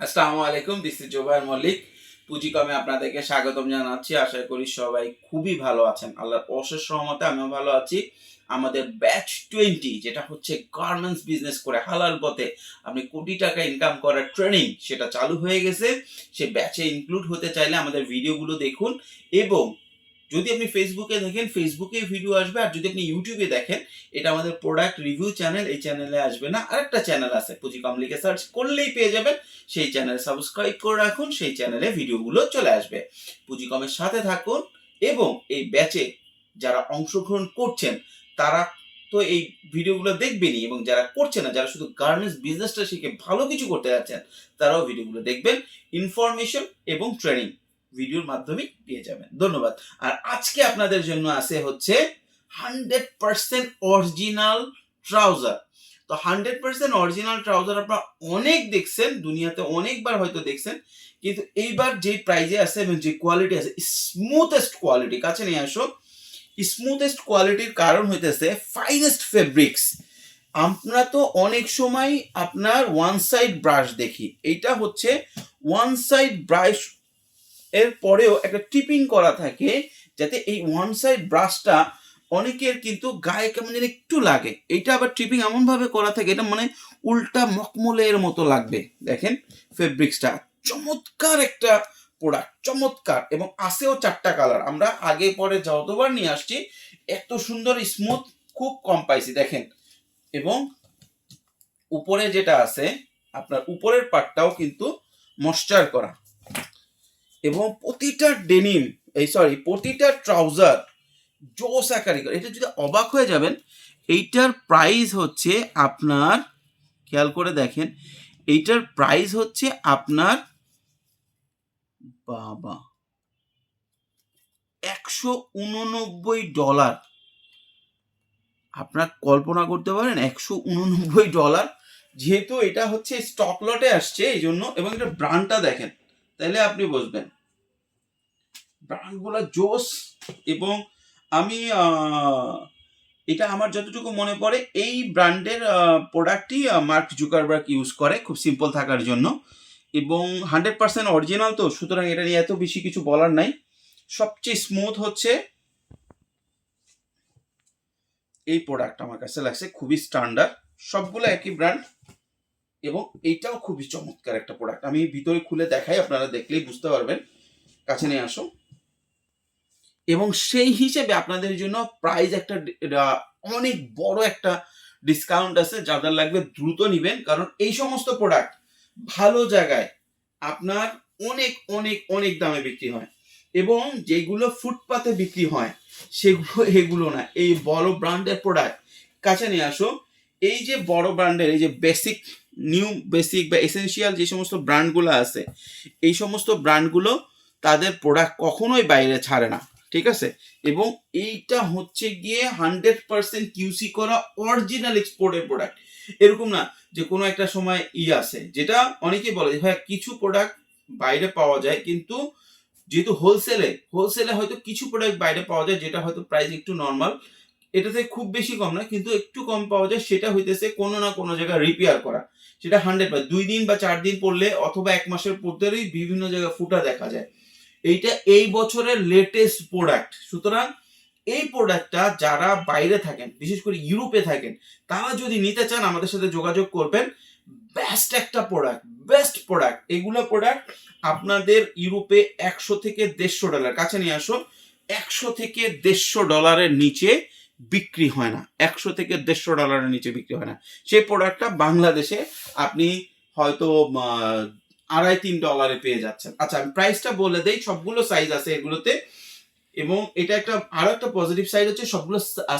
আসসালামু আলাইকুম this is Zobayer Mallick. পুঁজিকমে আপনাদেরকে স্বাগতম জানাচ্ছি। আশা করি সবাই খুবই ভালো আছেন। আল্লাহর অশেষ সহমতে আমিও ভালো আছি। আমাদের ব্যাচ টোয়েন্টি যেটা হচ্ছে গার্মেন্টস বিজনেস করে হালাল পথে আপনি কোটি টাকা ইনকাম করার ট্রেনিং সেটা চালু হয়ে গেছে। সে ব্যাচে ইনক্লুড হতে চাইলে আমাদের ভিডিওগুলো দেখুন এবং যদি আপনি ফেসবুকে দেখেন ফেসবুকে ভিডিও আসবে, আর যদি আপনি ইউটিউবে দেখেন, এটা আমাদের প্রোডাক্ট রিভিউ চ্যানেল এই চ্যানেলে আসবে না। আরেকটা চ্যানেল আছে পুঁজিকম লিখে সার্চ করলেই পেয়ে যাবেন। সেই চ্যানেল সাবস্ক্রাইব করে রাখুন, সেই চ্যানেলে ভিডিওগুলো চলে আসবে। পুঁজিকমের সাথে থাকুন, এবং এই ব্যাচে যারা অংশগ্রহণ করছেন, তারা তো এই ভিডিওগুলো দেখবেনই, এবং যারা করছে না, যারা শুধু গার্মেন্টস বিজনেসটা শিখে ভালো কিছু করতে যাচ্ছেন, তারাও ভিডিওগুলো দেখবেন। ইনফরমেশন এবং ট্রেনিং ভিডিওর মাধ্যমে পেয়ে যাবেন। ধন্যবাদ। আর আজকে আপনাদের জন্য আছে হচ্ছে হান্ড্রেড পার্সেন্ট অরিজিনাল ট্রাউজার। তো হান্ড্রেড পার্সেন্ট অরিজিনাল ট্রাউজার আপনারা অনেক দেখছেন, দুনিয়াতে অনেকবার হয়তো দেখছেন, কিন্তু এইবার যে প্রাইজে আছে এবং যে কোয়ালিটি আছে স্মুথেস্ট কোয়ালিটি কাছে নিয়ে আসো স্মুথেস্ট কোয়ালিটির কারণ হইতেছে ফাইনেস্ট ফেব্রিক্স আমরা তো অনেক সময় আপনার ওয়ান সাইড ব্রাশ দেখি, এইটা হচ্ছে ওয়ান সাইড ব্রাশ এর পরেও একটা টিপিং করা থাকে যাতে এই ওয়ান সাইড ব্রাশটা অনেকের কিন্তু গায়ে কেমন যেন একটু লাগে। এটা আবার ট্রিপিং এমন ভাবে করা থাকে, এটা মানে উল্টা মকমলের মতো লাগবে। দেখেন ফেব্রিক্সটা চমৎকার একটা প্রোডাক্ট চমৎকার এবং আসেও চারটা কালার আমরা আগে পরে যতবার নিয়ে আসছি, এত সুন্দর স্মুথ খুব কম পাইছি। দেখেন, এবং উপরে যেটা আছে, আপনার উপরের পার্টটাও কিন্তু মশ্চার করা। এবং প্রতিটা ডেনিম, এই সরি প্রতিটা ট্রাউজার জোস আকারে এটা যদি অবাক হয়ে যাবেন, এইটার প্রাইস হচ্ছে আপনার, খেয়াল করে দেখেন, এইটার প্রাইস হচ্ছে আপনার, বাবা, একশো উননব্বই ডলার আপনার কল্পনা করতে পারেন, একশো উননব্বই ডলার যেহেতু এটা হচ্ছে স্টক লটে আসছে এই জন্য এবং এটা ব্র্যান্ডটা দেখেন তাহলে আপনি বুঝবেন। ব্র্যান্ডগুলো জোস এবং আমি এটা আমার যতটুকু মনে পড়ে, এই ব্র্যান্ডের প্রোডাক্টই মার্ক জুকারবার্গ ইউজ করে খুব সিম্পল থাকার জন্য এবং হান্ড্রেড পার্সেন্ট অরিজিনাল তো, সুতরাং এটা নিয়ে এত বেশি কিছু বলার নাই। সবচেয়ে স্মুথ হচ্ছে এই প্রোডাক্ট আমার কাছে লাগছে, খুবই স্ট্যান্ডার্ড, সবগুলো একই ব্র্যান্ড এবং এইটাও খুবই চমৎকার একটা প্রোডাক্ট। আমি ভিতরে খুলে দেখাই, আপনারা দেখলেই বুঝতে পারবেন। কাছে নিয়ে আসো এবং সেই হিসেবে আপনাদের জন্য প্রাইস একটা অনেক বড় একটা ডিসকাউন্ট আছে যাদের লাগবে দ্রুত নিবেন। কারণ এই সমস্ত প্রোডাক্ট ভালো জায়গায় আপনার অনেক অনেক অনেক দামে বিক্রি হয়। এবং যেগুলো ফুটপাতে বিক্রি হয়, সেগুলো, এগুলো না। এই বড় ব্র্যান্ডের প্রোডাক্ট কাছে নিয়ে আসো এই যে বড় ব্র্যান্ডের এই যে বেসিক নিউ বেসিক বা এসেনশিয়াল যে সমস্ত ব্র্যান্ডগুলো আছে, এই সমস্ত ব্র্যান্ডগুলো তাদের প্রোডাক্ট কখনোই বাইরে ছাড়ে না। ঠিক আছে? এবং এইটা হচ্ছে গিয়ে হান্ড্রেড পার্সেন্ট কিউসি করা অরিজিনাল এক্সপোর্টের প্রোডাক্ট এরকম না যে কোনো একটা সময় ই আছে যেটা অনেকেই বলে যে ভাই কিছু প্রোডাক্ট বাইরে পাওয়া যায়, কিন্তু যেহেতু হোলসেলে হোলসেলে হয়তো কিছু প্রোডাক্ট বাইরে পাওয়া যায়, যেটা হয়তো প্রাইস একটু নর্মাল এটাতে খুব বেশি কম না, কিন্তু একটু কম পাওয়া যায়, সেটা হইতেছে কোনো না কোনো জায়গায় রিপেয়ার করা। সেটা হান্ড্রেড দুই দিন বা চার দিন পড়লে অথবা এক মাসের পড়তেই বিভিন্ন জায়গায় ফুটা দেখা যায়। এইটা এই বছরের লেটেস্ট প্রোডাক্ট সুতরাং এই প্রোডাক্টটা যারা বাইরে থাকেন, বিশেষ করে ইউরোপে থাকেন, তারা যদি নিতে চান, আমাদের সাথে যোগাযোগ করবেন। বেস্ট একটা প্রোডাক্ট বেস্ট প্রোডাক্ট এগুলো প্রোডাক্ট আপনাদের ইউরোপে একশো থেকে দেড়শো ডলার কাছে নিয়ে আসো একশো থেকে দেড়শো ডলারের নিচে বিক্রি হয় না। একশো থেকে দেড়শো ডলারের নিচে বিক্রি হয় না। সেই প্রোডাক্টটা বাংলাদেশে আপনি হয়তো আড়াই তিন ডলারে পেয়ে যাচ্ছেন। আচ্ছা আমি প্রাইসটা বলে দেই, সবগুলো সাইজ আছে এগুলোতে। এবং এটা একটা আরও একটা পজিটিভ সাইড হচ্ছে, সবগুলো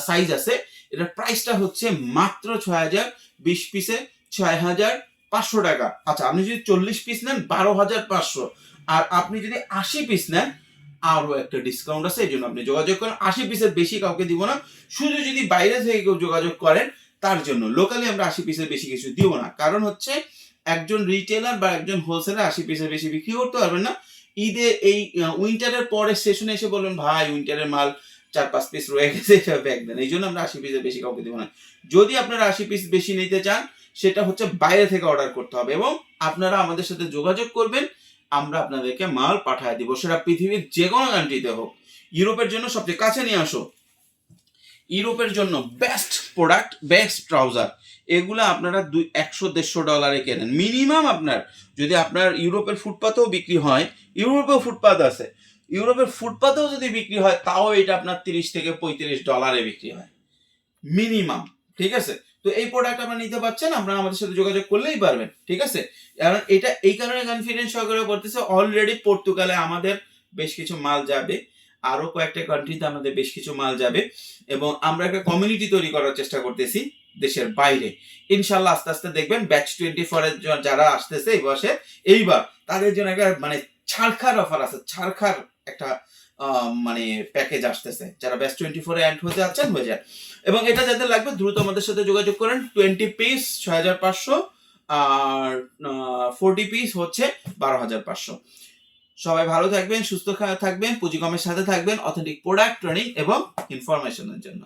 সাইজ আছে। এটার প্রাইসটা হচ্ছে মাত্র ছয় হাজার বিশ পিসে ছয় হাজার পাঁচশো টাকা। আচ্ছা আপনি যদি চল্লিশ পিস নেন, বারো হাজার পাঁচশো। আর আপনি যদি আশি পিস নেন, আরও একটা ডিসকাউন্ট আছে, এই জন্য আপনি যোগাযোগ করেন। আশি পিসের বেশি কাউকে দিব না। শুধু যদি বাইরে থেকে কেউ যোগাযোগ করেন, তার জন্য। লোকালি আমরা আশি পিসের বেশি কিছু দিব না। কারণ হচ্ছে একজন রিটেলার বা একজন হোলসেলার আশি পিসের বেশি বিক্রি করতে পারবেন না। ঈদে এই উইন্টারের পরে সেশনে এসে বলবেন, ভাই উইন্টারের মাল চার পাঁচ পিস রয়ে গেছে ব্যাগ দেন। এই জন্য আমরা আশি পিসের বেশি কাউকে দেবো না। যদি আপনারা আশি পিস বেশি নিতে চান, সেটা হচ্ছে বাইরে থেকে অর্ডার করতে হবে এবং আপনারা আমাদের সাথে যোগাযোগ করবেন, আমরা আপনাদেরকে মাল পাঠায় দিব, সেটা পৃথিবীর যে কোনো কান্ট্রিতে হোক। ইউরোপের জন্য সবচেয়ে কাছে নিয়ে আসো। ইউরোপের জন্য বেস্ট প্রোডাক্ট বেস্ট ট্রাউজার এগুলো আপনারা দুই, একশো, দেড়শো ডলারে কেনেন। মিনিমাম আপনার, যদি আপনার ইউরোপের ফুটপাতেও বিক্রি হয়, ইউরোপেও ফুটপাত আছে। ইউরোপের ফুটপাতেও যদি বিক্রি হয়, তাও এটা আপনার তিরিশ থেকে পঁয়ত্রিশ ডলারে বিক্রি হয়। মিনিমাম ঠিক আছে? তো এই প্রোডাক্ট আপনারা নিতে পারছেন, আপনারা আমাদের সাথে যোগাযোগ করলেই পারবেন, ঠিক আছে? কারণ এটা, এই কারণে কনফিডেন্স সহকারে করতেছে। অলরেডি পর্তুগালে আমাদের বেশ কিছু মাল যাবে। আরও কয়েকটা কান্ট্রিতে আমাদের বেশ কিছু মাল যাবে এবং আমরা একটা কমিউনিটি তৈরি করার চেষ্টা করতেছি দেশের বাইরে। ইনশাল্লাহ আস্তে আস্তে দেখবেন ব্যাচ টোয়েন্টি ফোরের যারা আসতেছে এই বয়সে, এইবার তাদের জন্য একটা মানে ছাড়খার অফার আছে, ছাড়খার একটা মানে প্যাকেজ আসতেছে। যারা ব্যাচ টোয়েন্টি ফোরে অ্যাড হতে যাচ্ছেন, হয়ে যায়। এবং এটা যাদের লাগবে, দ্রুত আমাদের সাথে যোগাযোগ করেন। টোয়েন্টি পিস ছয় হাজার পাঁচশো, আর ফোরটি পিস হচ্ছে বারো হাজার পাঁচশো। সবাই ভালো থাকবেন সুস্থ থাকবেন পুঁজিকমের সাথে থাকবেন অথেন্টিক প্রোডাক্ট ট্রেনিং এবং ইনফরমেশনের জন্য।